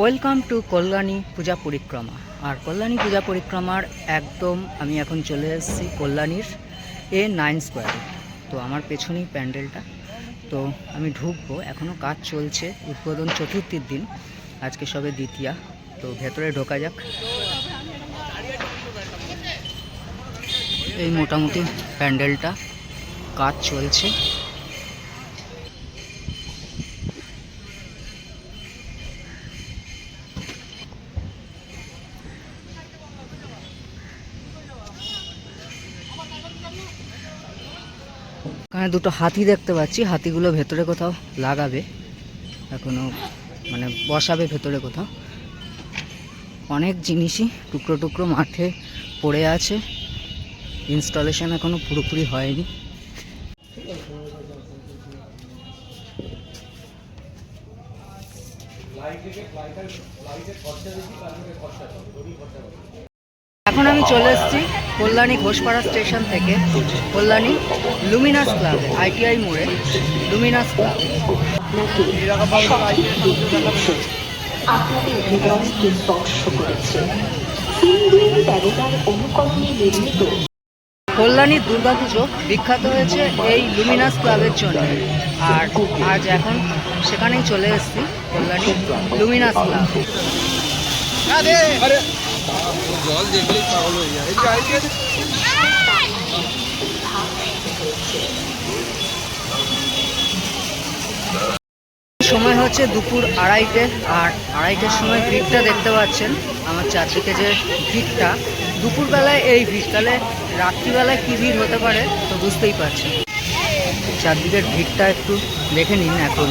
Welcome to Kalyani পূজা পরিক্রমা আর কল্যাণী পূজা পরিক্রমার একদম আমি এখন চলে এসেছি কল্যাণীর এ নাইন স্কোয়ারে তো আমার পেছনেই প্যান্ডেলটা। তো আমি ঢুকবো। এখনও কাজ চলছে উদ্বোধন চতুর্থীর দিন। আজকে সবে দ্বিতীয়া। তো ভেতরে ঢোকা যাক। এই মোটামুটি প্যান্ডেলটা। কাজ চলছে। এখানে দুটো হাতি দেখতে পাচ্ছি। হাতিগুলো ভেতরে কোথাও লাগাবে, এখনও মানে বসাবে ভেতরে কোথাও। অনেক জিনিসই টুকরো টুকরো মাঠে পড়ে আছে। ইনস্টলেশন এখনও পুরোপুরি হয়নি। এখন আমি চলে এসেছি কল্যাণী ঘোষপাড়া স্টেশন থেকে কল্যাণী লুমিনাস ক্লাব আইটিআই মোড়ে লুমিনাস ক্লাব। আপনাদের হৃদয়কে স্পর্শ করেছে হিন্দুর দেবতার অনুকরণে নির্মিত। কল্যাণীর দুর্গাপুজো বিখ্যাত হয়েছে এই লুমিনাস ক্লাবের জন্য। আর আজ এখন সেখানেই চলে এসেছি কল্যাণী লুমিনাস ক্লাব। জল দেখলেই পাগল হয়ে যায়। সময় হচ্ছে দুপুর আড়াইটে, আর আড়াইটের সময় ভিড়টা দেখতে পাচ্ছেন আমার চারদিকে যে ভিড়টা। দুপুরবেলায় এই ভিড় রাত্রিবেলায় কী ভিড় হতে পারে তো বুঝতেই পারছেন। চারদিকের ভিড়টা একটু দেখে নিন এখন।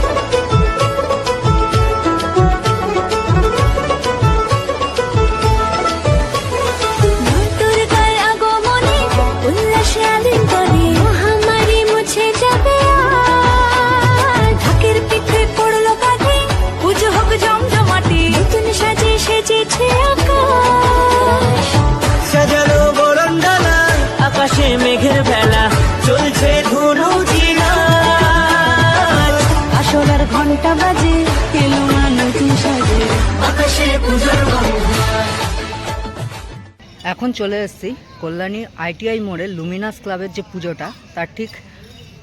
এখন চলে এসেছি কল্যাণী আইটিআই মোড়ে লুমিনাস ক্লাবের যে পুজোটা, তার ঠিক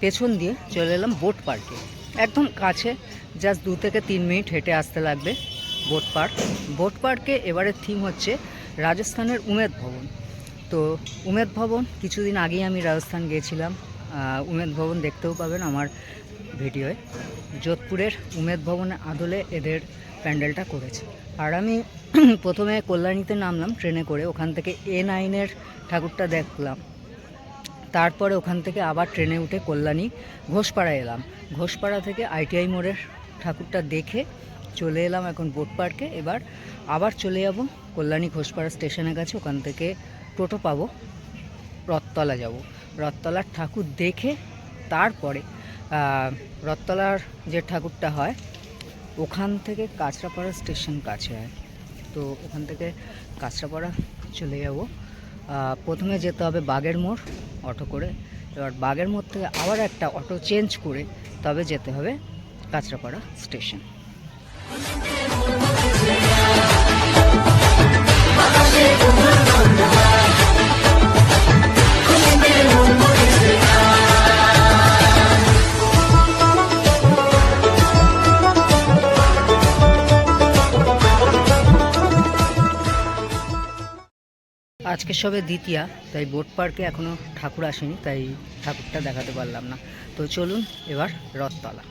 পেছন দিয়ে চলে এলাম বোট পার্কে। একদম কাছে জাস্ট দু থেকে তিন মিনিট হেঁটে আসতে লাগবে বোট পার্ক। বোট পার্কে এবারের থিম হচ্ছে রাজস্থানের উমেদ ভবন। তো উমেদ ভবন, কিছুদিন আগেই আমি রাজস্থান গিয়েছিলাম। উমেদ ভবন দেখতেও পাবেন আমার ভিডিওয়। যোধপুরের উমেদ ভবনের আদলে এদের প্যান্ডেলটা করেছে। আর আমি প্রথমে কল্যাণীতে নামলাম ট্রেনে করে, ওখান থেকে এ নাইনের ঠাকুরটা দেখলাম। তারপরে ওখান থেকে আবার ট্রেনে উঠে কল্যাণী ঘোষপাড়া এলাম। ঘোষপাড়া থেকে আইটিআই মোড়ের ঠাকুরটা দেখে চলে এলাম এখন বোট পার্কে। এবার আবার চলে যাব কল্যাণী ঘোষপাড়া স্টেশনের কাছে, ওখান থেকে টোটো পাবো, রথতলা যাব। রথতলার ঠাকুর দেখে তারপরে রথতলার যে ঠাকুরটা হয় ওখান থেকে কাঁচরাপাড়া স্টেশন কাছে হয়। তো ওখান থেকে কাঁচরাপাড়া চলে যাব। প্রথমে যেতে হবে বাগের মোড় অটো করে। এবার বাগের মোড় থেকে আবার একটা অটো চেঞ্জ করে তবে যেতে হবে কাঁচরাপাড়া স্টেশন। আজকে সবে দ্বিতীয়া, তাই বোট পার্কে এখনও ঠাকুর আসেনি, তাই ঠাকুরটা দেখাতে পারলাম না। তো চলুন এবার রথতলা।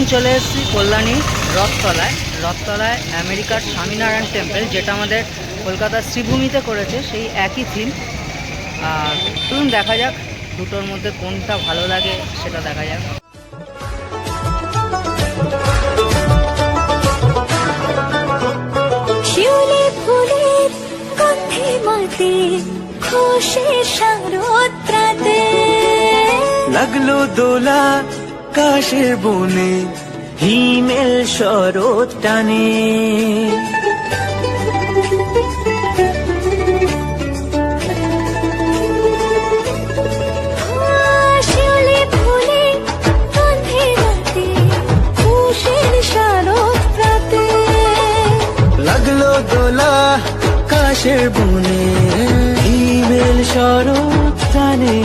চলে এসেছি কল্যাণী রথতলায়। রথতলায় আমেরিকার স্বামীনারায়ণ টেম্পল যেটা আমাদের কলকাতার শ্রীভূমিতে করেছে, সেই একই থিম আর চলুন দেখা যাক, দুটোর মধ্যে কোনটা ভালো লাগে সেটা দেখা যাক। মাতে খুশি শারদ্রাতে লাগল দোলা কাশের বনে হিমেল শরৎ টানে লাগল দোলা কাশের বনে শরৎ টানে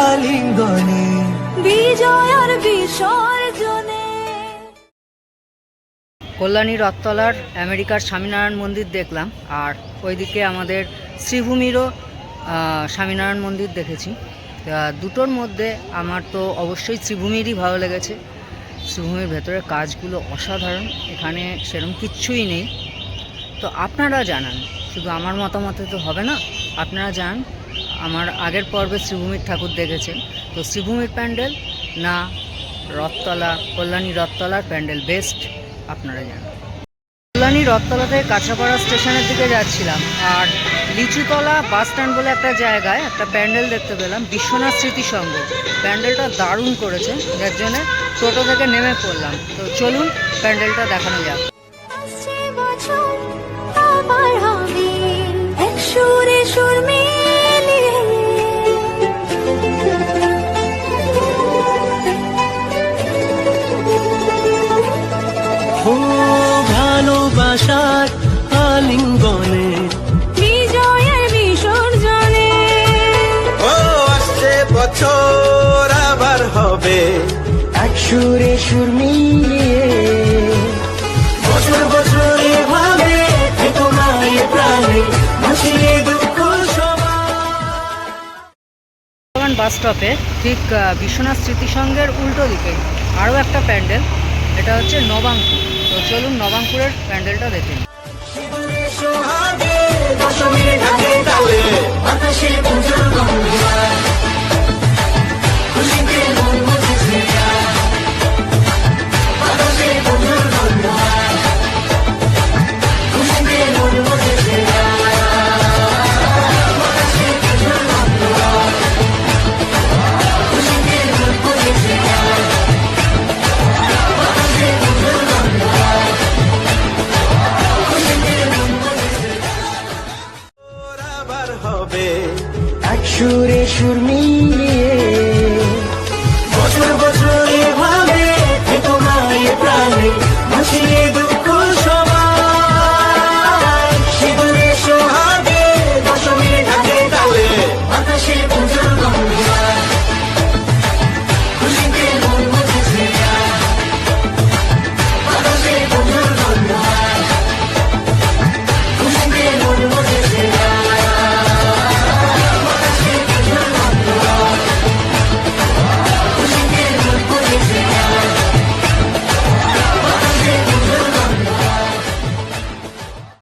আলিঙ্গনে। বিজয় আর বিসর্জনে। কল্যাণী রথতলার আমেরিকার স্বামীনারায়ণ মন্দির দেখলাম আর ওইদিকে আমাদের শ্রীভূমিরও স্বামীনারায়ণ মন্দির দেখেছি। দুটোর মধ্যে আমার তো অবশ্যই শ্রীভূমিরই ভালো লেগেছে। শ্রীভূমির ভেতরের কাজগুলো অসাধারণ এখানে সেরকম কিচ্ছুই নেই। তো আপনারা জানান শুধু আমার মতামতে তো হবে না আপনারা জানান আমার আগের পর্বে শ্রীভূমির ঠাকুর দেখেছেন। তো শ্রীভূমির প্যান্ডেল না রথতলা, কল্যাণী রথতলার প্যান্ডেল বেস্ট আপনারা জানান। কল্যাণী রথতলা থেকে কাঁচাপাড়া স্টেশনের দিকে যাচ্ছিলাম আর লিচুতলা বাস স্ট্যান্ড বলে একটা জায়গায় একটা প্যান্ডেল দেখতে পেলাম, বিশ্বনাথ স্মৃতিসংঘ প্যান্ডেলটা দারুণ করেছে, যার জন্যে টোটো থেকে নেমে পড়লাম। তো চলুন প্যান্ডেলটা দেখানো যাক। সুরে সুর মিলিয়ে বছর বছর এভাবে থেকো প্রাণে ভাসিয়ে দুঃখ বাস স্টপে ঠিক বিশ্বনাথ স্মৃতিসংঘের উল্টো দিকে আরও একটা প্যান্ডেল এটা হচ্ছে নবাঙ্কুর তো চলুন নবাঙ্কুরের প্যান্ডেলটা দেখে নিই।